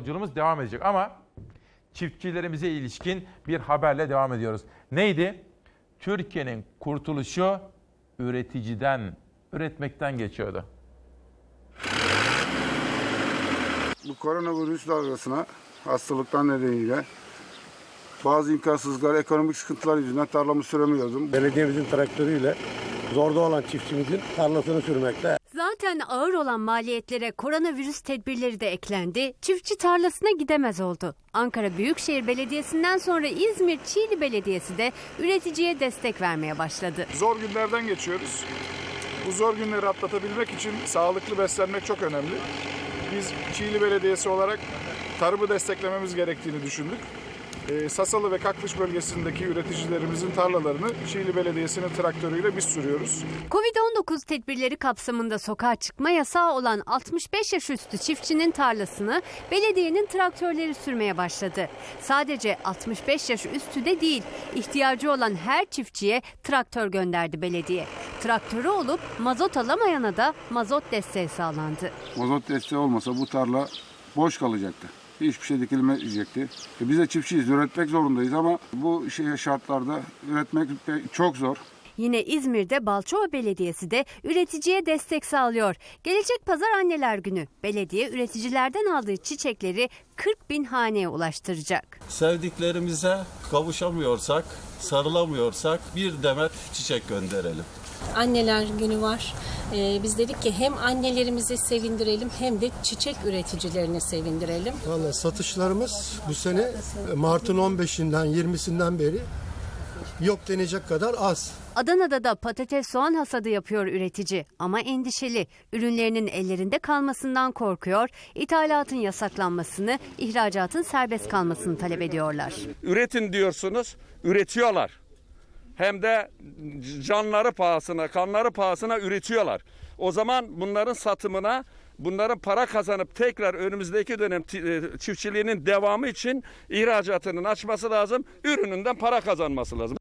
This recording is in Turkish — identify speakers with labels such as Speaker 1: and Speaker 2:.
Speaker 1: Yolculuğumuz devam edecek ama çiftçilerimize ilişkin bir haberle devam ediyoruz. Neydi? Türkiye'nin kurtuluşu üreticiden, üretmekten geçiyordu.
Speaker 2: Bu koronavirüs dalgasına hastalıktan nedeniyle bazı imkansızlıklar, ekonomik sıkıntılar yüzünden tarlamı süremiyordum.
Speaker 3: Belediyemizin traktörüyle zorda olan çiftçimizin tarlasını sürmekte.
Speaker 4: Zaten ağır olan maliyetlere koronavirüs tedbirleri de eklendi. Çiftçi tarlasına gidemez oldu. Ankara Büyükşehir Belediyesi'nden sonra İzmir Çiğli Belediyesi de üreticiye destek vermeye başladı.
Speaker 5: Zor günlerden geçiyoruz. Bu zor günleri atlatabilmek için sağlıklı beslenmek çok önemli. Biz Çiğli Belediyesi olarak tarımı desteklememiz gerektiğini düşündük. Ee, Sasalı ve Kaklıç bölgesindeki üreticilerimizin tarlalarını Çiğli Belediyesi'nin traktörüyle biz sürüyoruz.
Speaker 4: Covid-19 tedbirleri kapsamında sokağa çıkma yasağı olan 65 yaş üstü çiftçinin tarlasını belediyenin traktörleri sürmeye başladı. Sadece 65 yaş üstü de değil, ihtiyacı olan her çiftçiye traktör gönderdi belediye. Traktörü olup mazot alamayana da mazot desteği sağlandı.
Speaker 2: Mazot desteği olmasa bu tarla boş kalacaktı. Hiçbir şey dikilmeyecekti. E biz de çiftçiyiz, üretmek zorundayız ama bu şey şartlarda üretmek çok zor.
Speaker 4: Yine İzmir'de Balçova Belediyesi de üreticiye destek sağlıyor. Gelecek pazar anneler günü belediye üreticilerden aldığı çiçekleri 40 bin haneye ulaştıracak.
Speaker 6: sevdiklerimize kavuşamıyorsak, sarılamıyorsak bir demet çiçek gönderelim.
Speaker 7: Anneler günü var. Ee, biz dedik ki hem annelerimizi sevindirelim hem de çiçek üreticilerini sevindirelim.
Speaker 3: Vallahi satışlarımız bu sene Mart'ın 15'inden 20'sinden beri yok denecek kadar az.
Speaker 4: Adana'da da patates soğan hasadı yapıyor üretici ama endişeli. Ürünlerinin ellerinde kalmasından korkuyor, ithalatın yasaklanmasını, ihracatın serbest kalmasını talep ediyorlar.
Speaker 8: üretin diyorsunuz, üretiyorlar. Hem de canları pahasına, kanları pahasına üretiyorlar. O zaman bunların satımına, bunların para kazanıp tekrar önümüzdeki dönem e, çiftçiliğinin devamı için ihracatının açması lazım, ürününden para kazanması lazım.